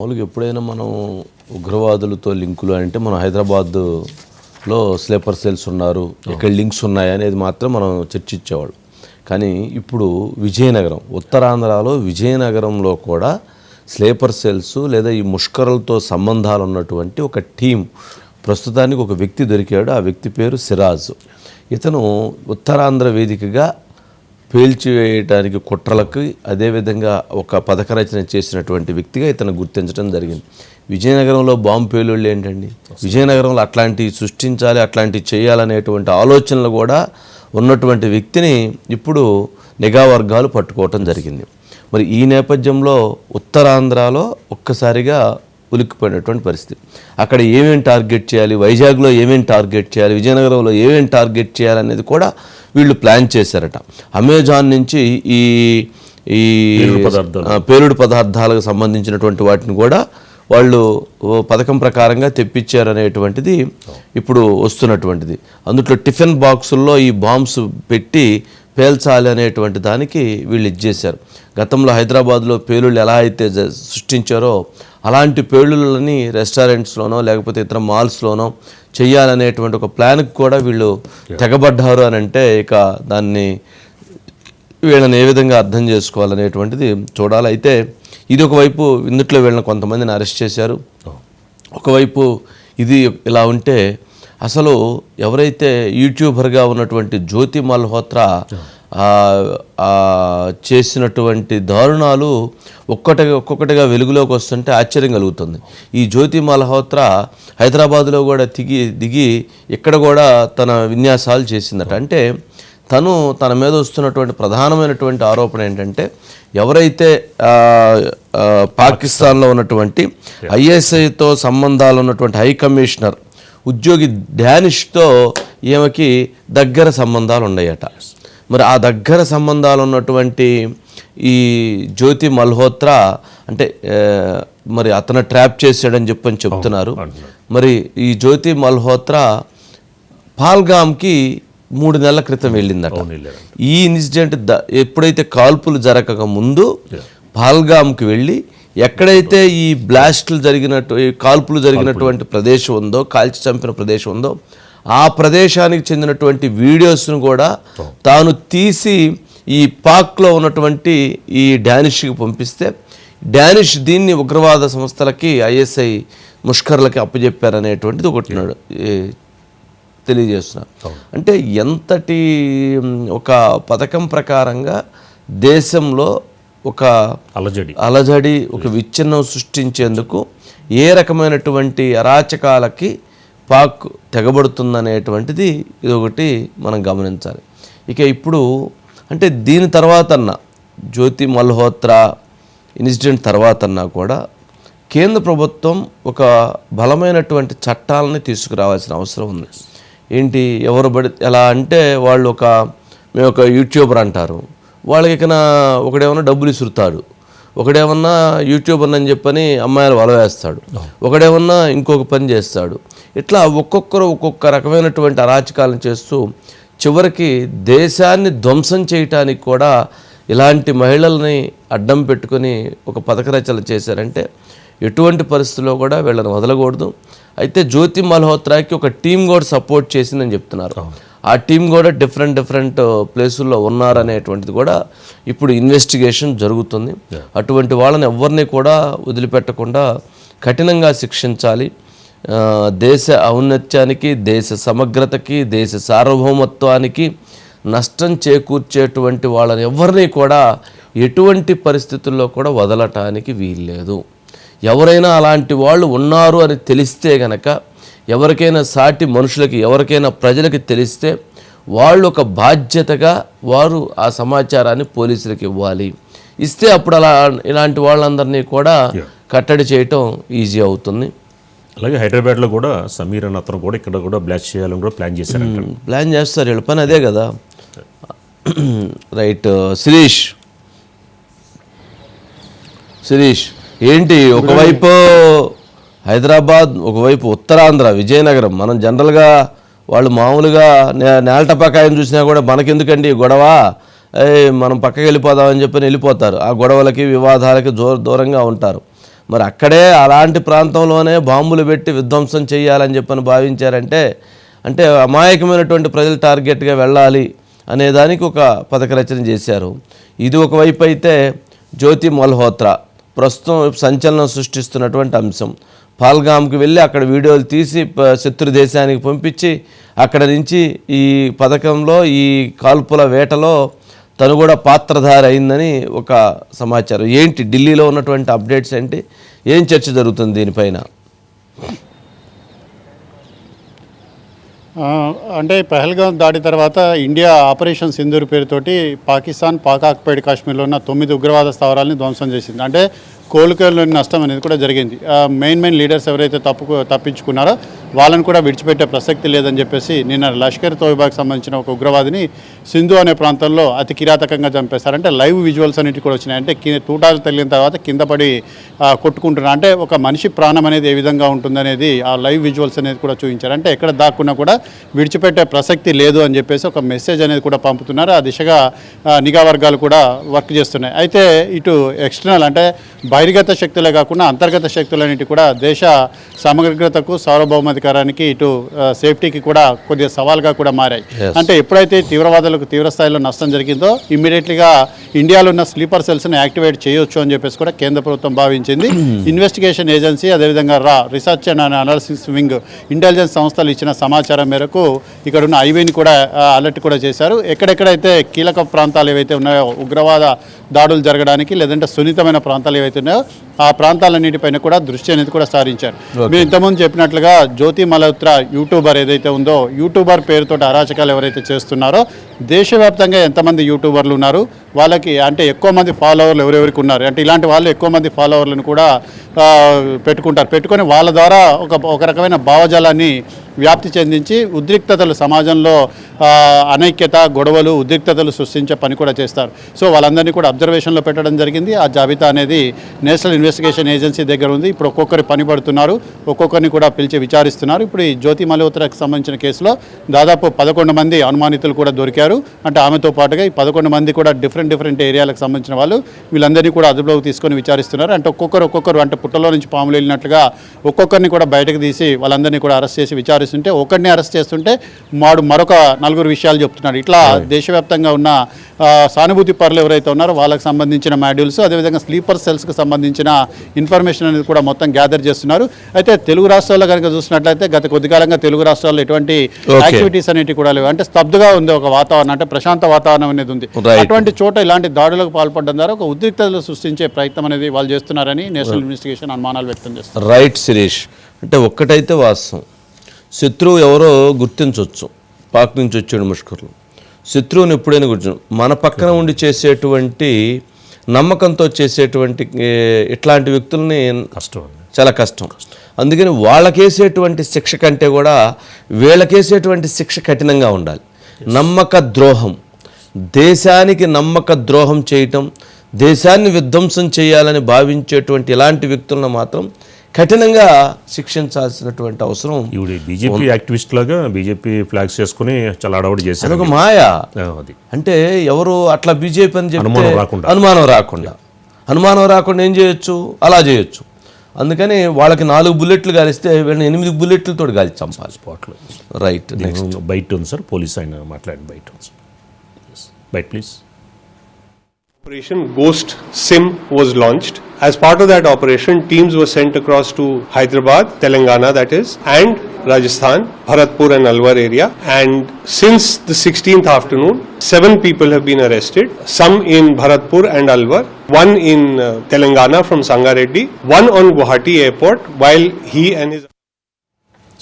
మామూలుగా ఎప్పుడైనా మనం ఉగ్రవాదులతో లింకులు అంటే మనం హైదరాబాద్లో స్లీపర్ సెల్స్ ఉన్నారు ఇక్కడ లింక్స్ ఉన్నాయి అనేది మాత్రం మనం చర్చించేవాళ్ళు. కానీ ఇప్పుడు విజయనగరం ఉత్తరాంధ్రలో విజయనగరంలో కూడా స్లీపర్ సెల్స్ లేదా ఈ ముష్కరులతో సంబంధాలు ఉన్నటువంటి ఒక టీం ప్రస్తుతానికి ఒక వ్యక్తి దొరికాడు ఆ వ్యక్తి పేరు సిరాజ్. ఇతను ఉత్తరాంధ్ర వేదికగా పేల్చివేయడానికి కుట్రలకు అదేవిధంగా ఒక పథక రచన చేసినటువంటి వ్యక్తిగా ఇతను గుర్తించడం జరిగింది. విజయనగరంలో బాంబు పేలుళ్ళు ఏంటండి? విజయనగరంలో అట్లాంటివి సృష్టించాలి అట్లాంటివి చేయాలనేటువంటి ఆలోచనలు కూడా ఉన్నటువంటి వ్యక్తిని ఇప్పుడు నిఘా వర్గాలు పట్టుకోవటం జరిగింది. మరి ఈ నేపథ్యంలో ఉత్తరాంధ్రలో ఒక్కసారిగా ఉలిక్కిపోయినటువంటి పరిస్థితి. అక్కడ ఏమేమి టార్గెట్ చేయాలి? వైజాగ్లో ఏమేమి టార్గెట్ చేయాలి? విజయనగరంలో ఏమేమి టార్గెట్ చేయాలనేది కూడా వీళ్ళు ప్లాన్ చేశారట. అమెజాన్ నుంచి ఈ ఈ పేలుడు పదార్థాలకు సంబంధించినటువంటి వాటిని కూడా వాళ్ళు పథకం ప్రకారంగా తెప్పించారు అనేటువంటిది ఇప్పుడు వస్తున్నటువంటిది. అందులో టిఫిన్ బాక్సుల్లో ఈ బాంబ్స్ పెట్టి పేల్చాలి అనేటువంటి దానికి వీళ్ళు ఇచ్చేశారు గతంలో హైదరాబాద్లో పేలుళ్ళు ఎలా అయితే సృష్టించారో అలాంటి పేలుళ్ళని రెస్టారెంట్స్లోనో లేకపోతే ఇతర మాల్స్లోనో చెయ్యాలనేటువంటి ఒక ప్లాన్కి కూడా వీళ్ళు తెగబడ్డారు అని అంటే ఇక దాన్ని వీళ్ళని ఏ విధంగా అర్థం చేసుకోవాలనేటువంటిది చూడాలి అయితే ఇది ఒకవైపు ఇందుట్లో వీళ్ళని కొంతమందిని అరెస్ట్ చేశారు. ఒకవైపు ఇది ఇలా ఉంటే అసలు ఎవరైతే యూట్యూబర్గా ఉన్నటువంటి జ్యోతి మల్హోత్రా చేసినటువంటి దారుణాలు ఒక్కటిగా ఒక్కొక్కటిగా వెలుగులోకి వస్తుంటే ఆశ్చర్యం కలుగుతుంది. ఈ జ్యోతి మల్హోత్రా హైదరాబాద్లో కూడా దిగి దిగి ఇక్కడ కూడా తన విన్యాసాలు చేసిందట. అంటే తను తన మీద వస్తున్నటువంటి ప్రధానమైనటువంటి ఆరోపణ ఏంటంటే ఎవరైతే పాకిస్తాన్లో ఉన్నటువంటి ఐఎస్ఐతో సంబంధాలు ఉన్నటువంటి హై కమిషనర్ ఉద్యోగి డానిష్తో ఈమెకి దగ్గర సంబంధాలు ఉన్నాయట. మరి ఆ దగ్గర సంబంధాలు ఉన్నటువంటి ఈ జ్యోతి మల్హోత్రా అంటే మరి అతను ట్రాప్ చేశాడని చెప్పని చెప్తున్నారు. మరి ఈ జ్యోతి మల్హోత్రా పాల్గామ్కి మూడు నెలల క్రితం వెళ్ళిందట. ఈ ఇన్సిడెంట్ ద- ఎప్పుడైతే కాల్పులు జరగక ముందు పాల్గామ్కి వెళ్ళి ఎక్కడైతే ఈ బ్లాస్ట్లు జరిగినట్టు కాల్పులు జరిగినటువంటి ప్రదేశం ఉందో కాల్చి చంపిన ప్రదేశం ఉందో ఆ ప్రదేశానికి చెందినటువంటి వీడియోస్ను కూడా తాను తీసి ఈ పాక్లో ఉన్నటువంటి ఈ డానిష్కి పంపిస్తే డానిష్ దీన్ని ఉగ్రవాద సంస్థలకి ఐఎస్ఐ ముష్కర్లకి అప్పచెప్పారనేటువంటిది ఒకటి తెలియజేస్తున్నారు. అంటే ఎంతటి ఒక పథకం ప్రకారంగా దేశంలో ఒక అలజడి. అలజడి ఒక విచ్ఛిన్నం సృష్టించేందుకు ఏ రకమైనటువంటి అరాచకాలకి పాక్ తెగబడుతుందనేటువంటిది ఇది ఒకటి మనం గమనించాలి. ఇక ఇప్పుడు అంటే దీని తర్వాతన్నా జ్యోతి మల్హోత్రా ఇన్సిడెంట్ తర్వాతన్నా కూడా కేంద్ర ప్రభుత్వం ఒక బలమైనటువంటి చట్టాలని తీసుకురావాల్సిన అవసరం ఉంది. ఏంటి ఎవరు పడి ఎలా అంటే వాళ్ళు ఒక మేము ఒక యూట్యూబర్ అంటారు. వాళ్ళకి ఇక్కడ ఒకడేమైనా డబ్బులు ఇసురుతాడు. ఒకడేమన్నా యూట్యూబర్ అని చెప్పని అమ్మాయిలు వల వేస్తాడు. ఒకడేమన్నా ఇంకొక పని చేస్తాడు. ఇట్లా ఒక్కొక్కరు ఒక్కొక్క రకమైనటువంటి అరాచకాలను చేస్తూ చివరికి దేశాన్ని ధ్వంసం చేయటానికి కూడా ఇలాంటి మహిళల్ని అడ్డం పెట్టుకొని ఒక పథక రచన చేశారంటే ఎటువంటి పరిస్థితుల్లో కూడా వీళ్ళని వదలకూడదు. అయితే జ్యోతి మల్హోత్రాకి ఒక టీం కూడా సపోర్ట్ చేసిందని చెప్తున్నారు. ఆ టీం కూడా డిఫరెంట్ డిఫరెంట్ ప్లేసుల్లో ఉన్నారనేటువంటిది కూడా ఇప్పుడు ఇన్వెస్టిగేషన్ జరుగుతుంది. అటువంటి వాళ్ళని ఎవరిని కూడా వదిలిపెట్టకుండా కఠినంగా శిక్షించాలి. దేశ ఔన్నత్యానికి దేశ సమగ్రతకి దేశ సార్వభౌమత్వానికి నష్టం చేకూర్చేటువంటి వాళ్ళని ఎవరిని కూడా ఎటువంటి పరిస్థితుల్లో కూడా వదలటానికి వీల్లేదు. ఎవరైనా అలాంటి వాళ్ళు ఉన్నారు అని తెలిస్తే గనక ఎవరికైనా సాటి మనుషులకి ఎవరికైనా ప్రజలకి తెలిస్తే వాళ్ళు ఒక బాధ్యతగా వారు ఆ సమాచారాన్ని పోలీసులకు ఇవ్వాలి. ఇస్తే అప్పుడు అలా ఇలాంటి వాళ్ళందరినీ కూడా కట్టడి చేయటం ఈజీ అవుతుంది. అలాగే హైదరాబాద్లో కూడా సమీర్ అన్న అతను కూడా ఇక్కడ కూడా బ్లాస్ట్ చేయాలని కూడా ప్లాన్ చేశారంట. ప్లాన్ చేస్తారు. వీళ్ళ పని అదే కదా. రైట్ శిరీష్. శిరీష్ ఏంటి? ఒకవైపు హైదరాబాద్ ఒకవైపు ఉత్తరాంధ్ర విజయనగరం మనం జనరల్గా వాళ్ళు మామూలుగా నే- నేలటపాకాయని చూసినా కూడా మనకెందుకండి ఈ గొడవ? మనం పక్కకి వెళ్ళిపోదామని చెప్పి వెళ్ళిపోతారు. ఆ గొడవలకి వివాదాలకి దూర దూరంగా ఉంటారు. మరి అక్కడే అలాంటి ప్రాంతంలోనే బాంబులు పెట్టి విధ్వంసం చేయాలని చెప్పని భావించారంటే అంటే అమాయకమైనటువంటి ప్రజలు టార్గెట్గా వెళ్ళాలి అనే దానికి ఒక పథక రచన చేశారు. ఇది ఒకవైపు అయితే జ్యోతి మల్హోత్రా ప్రస్తుతం సంచలనం సృష్టిస్తున్నటువంటి అంశం. పాల్గామ్కి వెళ్ళి అక్కడ వీడియోలు తీసి శత్రు దేశానికి పంపించి అక్కడ నుంచి ఈ పథకంలో ఈ కాల్పుల వేటలో తను కూడా పాత్రధారి అయిందని ఒక సమాచారం. ఏంటి? ఢిల్లీలో ఉన్నటువంటి అప్డేట్స్ ఏంటి? ఏం చర్చ జరుగుతుంది దీనిపైన? అంటే పహల్గాం దాడి తర్వాత ఇండియా ఆపరేషన్ సింధూర్ పేరుతోటి పాకిస్తాన్ పాక్ ఆక్యుపైడ్ కాశ్మీర్లో ఉన్న తొమ్మిది ఉగ్రవాద స్థావరాలని ధ్వంసం చేసింది. అంటే కోలుకల్లోని నష్టం అనేది కూడా జరిగింది. ఆ, మెయిన్ మెయిన్ లీడర్స్ ఎవరైతే తప్పు తప్పించుకున్నారో వాళ్ళని కూడా విడిచిపెట్టే ప్రసక్తి లేదని చెప్పేసి నిన్న లష్కర్ తోయిబాకి సంబంధించిన ఒక ఉగ్రవాదిని సింధు అనే ప్రాంతంలో అతి కిరాతకంగా చంపేశారంటే లైవ్ విజువల్స్ అనేవి కూడా వచ్చినాయి అంటే తూటాలు తగిలిన తర్వాత కింద పడి కొట్టుకుంటున్నా అంటే ఒక మనిషి ప్రాణం అనేది ఏ విధంగా ఉంటుందనేది ఆ లైవ్ విజువల్స్ అనేది కూడా చూపించారు. అంటే ఎక్కడ దాక్కున్నా కూడా విడిచిపెట్టే ప్రసక్తి లేదు అని చెప్పేసి ఒక మెసేజ్ అనేది కూడా పంపుతున్నారు. ఆ దిశగా నిఘా వర్గాలు కూడా వర్క్ చేస్తున్నాయి. అయితే ఇటు ఎక్స్టర్నల్ అంటే బహిర్గత శక్తులే కాకుండా అంతర్గత శక్తులన్నిటి కూడా దేశ సమగ్రతకు సార్వభౌమాధికారానికి ఇటు సేఫ్టీకి కూడా కొద్దిగా సవాల్గా కూడా మారాయి. అంటే ఎప్పుడైతే తీవ్రవాదులకు తీవ్ర స్థాయిలో నష్టం జరిగిందో ఇమ్మీడియట్లీగా ఇండియాలో ఉన్న స్లీపర్ సెల్స్ని యాక్టివేట్ చేయొచ్చు అని చెప్పేసి కూడా కేంద్ర ప్రభుత్వం భావించింది. ఇన్వెస్టిగేషన్ ఏజెన్సీ అదేవిధంగా రా research and analysis wing intelligence సంస్థలు ఇచ్చిన సమాచారం మేరకు ఇక్కడ ఉన్న ఐవీని కూడా అలర్ట్ కూడా చేశారు. ఎక్కడెక్కడైతే కీలక ప్రాంతాలు ఏవైతే ఉన్నాయో ఉగ్రవాద దాడులు జరగడానికి లేదంటే సున్నితమైన ప్రాంతాలు ఏవైతే ఉన్నాయో ఆ ప్రాంతాలన్నిటిపైన కూడా దృష్టి అనేది కూడా సారించారు. మీరు ఇంతకుముందు చెప్పినట్లుగా జ్యోతి మల్హోత్రా యూట్యూబర్ ఏదైతే ఉందో యూట్యూబర్ పేరుతో అరాచకాలు ఎవరైతే చేస్తున్నారో దేశవ్యాప్తంగా ఎంతమంది యూట్యూబర్లు ఉన్నారు వాళ్ళకి అంటే ఎక్కువ మంది ఫాలోవర్లు ఎవరెవరికి ఉన్నారు? అంటే ఇలాంటి వాళ్ళు ఎక్కువ మంది ఫాలోవర్లను కూడా పెట్టుకుంటారు. పెట్టుకొని వాళ్ళ ద్వారా ఒక ఒక రకమైన భావజాలాన్ని వ్యాప్తి చెందించి ఉద్రిక్తతలు సమాజంలో అనైక్యత గొడవలు ఉద్రిక్తతలు సృష్టించే పని కూడా చేస్తారు. సో వాళ్ళందరినీ కూడా అబ్జర్వేషన్లో పెట్టడం జరిగింది. ఆ జాబితా అనేది నేషనల్ ఇన్వెస్టిగేషన్ ఏజెన్సీ దగ్గర ఉంది. ఇప్పుడు ఒక్కొక్కరు పని పడుతున్నారు. ఒక్కొక్కరిని కూడా పిలిచి విచారిస్తున్నారు. ఇప్పుడు ఈ జ్యోతి మల్హోత్రాకి సంబంధించిన కేసులో దాదాపు పదకొండు మంది అనుమానితులు కూడా దొరికారు. అంటే ఆమెతో పాటుగా ఈ పదకొండు మంది కూడా డిఫరెంట్ డిఫరెంట్ ఏరియాలకు సంబంధించిన వాళ్ళు వీళ్ళందరినీ కూడా అదుపులోకి తీసుకొని విచారిస్తున్నారు. అంటే ఒక్కొక్కరు ఒక్కొక్కరు అంటే పుట్టలో నుంచి పాములు వెళ్ళినట్లుగా ఒక్కొక్కరిని కూడా బయటకు తీసి వాళ్ళందరినీ కూడా అరెస్ట్ చేసి విచారిస్తుంటే ఒకరిని అరెస్ట్ చేస్తుంటే మాడు మరొక నలుగురు విషయాలు చెప్తున్నాడు ఇట్లా దేశవ్యాప్తంగా ఉన్న సానుభూతి పరులు ఎవరైతే ఉన్నారో వాళ్ళకి సంబంధించిన మాడ్యూల్స్ అదేవిధంగా స్లీపర్ సెల్స్కి సంబంధించిన ఇన్ఫర్మేషన్ అనేది కూడా మొత్తం గ్యాదర్ చేస్తున్నారు. అయితే తెలుగు రాష్ట్రాల్లో కనుక చూసినట్లయితే గత కొద్ది కాలంగా తెలుగు రాష్ట్రాల్లో ఎటువంటి. యాక్టివిటీస్ అనేవి కూడా లేవు. అంటే స్తబ్దుగా ఉంది ఒక వాతావరణం అంటే ప్రశాంత వాతావరణం అనేది ఉంది. అటువంటి చోట ఇలాంటి దాడులకు పాల్పడడం ద్వారా ఒక ఉద్రిక్తతలు సృష్టించే ప్రయత్నం అనేది వాళ్ళు చేస్తున్నారని నేషనల్ ఇన్వెస్టిగేషన్ అనుమానాలు వ్యక్తం చేస్తారు రైట్ శిరీష్ అంటే ఒక్కటైతే వాస్తవం. శత్రువు ఎవరో గుర్తించవచ్చు పాక్ నుంచి వచ్చాడు ముష్కర్లు. శత్రువుని ఎప్పుడైనా గుర్తు మన పక్కన ఉండి చేసేటువంటి నమ్మకంతో చేసేటువంటి ఇట్లాంటి వ్యక్తుల్ని కష్టం చాలా కష్టం. అందుకని వాళ్ళకేసేటువంటి శిక్ష కంటే కూడా వీళ్ళకేసేటువంటి శిక్ష కఠినంగా ఉండాలి. నమ్మక ద్రోహం. దేశానికి నమ్మక ద్రోహం చేయటం దేశాన్ని విధ్వంసం చేయాలని భావించేటువంటి ఇలాంటి వ్యక్తులను మాత్రం కఠినంగా శిక్షించాల్సినటువంటి అవసరం బీజేపీ యాక్టివిస్ట్ లాగా బీజేపీ ఫ్లాగ్స్ చేసుకుని చాలా అడవడి చేశారు. అదొక మాయ? అంటే ఎవరు అట్లా బీజేపీ అని చెప్తే అనుమానం రాకుండా. అనుమానం రాకుండా. అనుమానం రాకుండా ఏం చేయొచ్చు? అలా చేయొచ్చు. అందుకని వాళ్ళకి నాలుగు బుల్లెట్లు కాలిస్తే వీళ్ళని ఎనిమిది బుల్లెట్లతో కాల్చి చంపాలి. స్పాట్లో రైట్ బయట ఉంది సార్ పోలీస్ ఆయన మాట్లాడి బయట ఉంది sir. Byte, please. Operation Ghost SIM was launched. As part of that operation, teams were sent across to Hyderabad, Telangana, that is, and Rajasthan, Bharatpur, and Alwar area. And since the 16th afternoon, seven people have been arrested, some in Bharatpur and Alwar, one in uh, Telangana from Sangareddy, one on Guwahati airport, while he and his